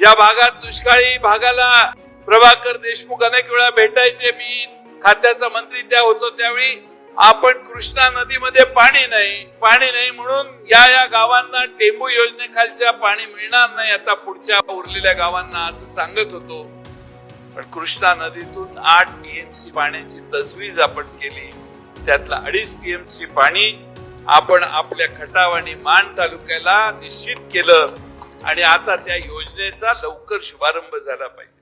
या भागात दुष्काळी भागाला प्रभाकर देशमुख अनेक वेळा भेटायचे. मी खात्याचा मंत्री त्या होतो त्यावेळी. आपण कृष्णा नदीमध्ये पाणी नाही पाणी नाही म्हणून या या गावांना टेंबू योजनेखालच्या पाणी मिळणार नाही. आता पुढच्या उरलेल्या गावांना असं सांगत होतो. पण कृष्णा नदीतून आठ टीएमसी पाण्याची तजवीज आपण केली. त्यातलं अडीच टीएमसी पाणी आपण आपल्या खटाव आणि मान तालुक्याला निश्चित केलं. आणि आता त्या योजनेचा लवकर शुभारंभ झाला पाहिजे.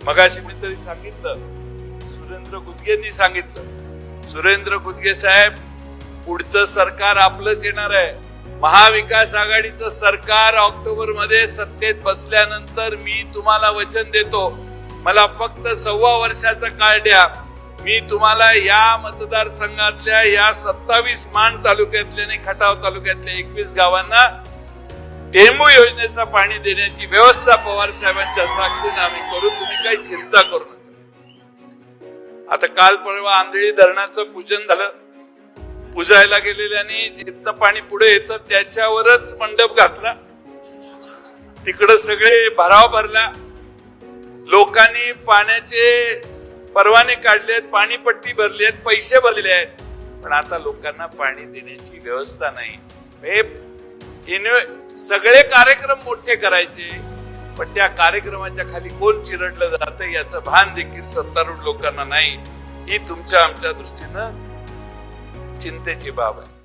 मगाशी मी तरी सांगितलं सुरेंद्र गुदगेंनी सांगितलं सुरेंद्र गुदगे साहेब पुढचं सरकार आपलंच येणार आहे. महाविकास आघाडीचं सरकार ऑक्टोबरमध्ये सत्तेत बसल्यानंतर मी तुम्हाला वचन देतो. मला फक्त सव्वा वर्षाचा काळ द्या. मी तुम्हाला या मतदारसंघातल्या या सत्तावीस मान तालुक्यातल्या आणि खटाव तालुक्यातल्या एकवीस गावांना टेंबू योजनेचा पाणी देण्याची व्यवस्था पवार साहेबांच्या साक्षीने आम्ही करू तुम्ही काही चिंता करू नका. आता काल परवा आंधळी धरणाचं पूजन झालं. पूजायला गेलेल्याने जिथं पाणी पुढे येतं त्याच्यावरच मंडप घातला. तिकडं सगळे भराव भरला. लोकांनी पाण्याचे परवाने काढले आहेत पाणीपट्टी भरली आहेत पैसे भरले आहेत. पण आता लोकांना पाणी देण्याची व्यवस्था नाही. हे इन्व्हे- सगळे कार्यक्रम मोठे करायचे पण त्या कार्यक्रमाच्या खाली कोण चिरडलं जातं याचं भान देखील सत्तारूढ लोकांना नाही. ही तुमच्या आमच्या दृष्टीनं चिंतेची बाब आहे.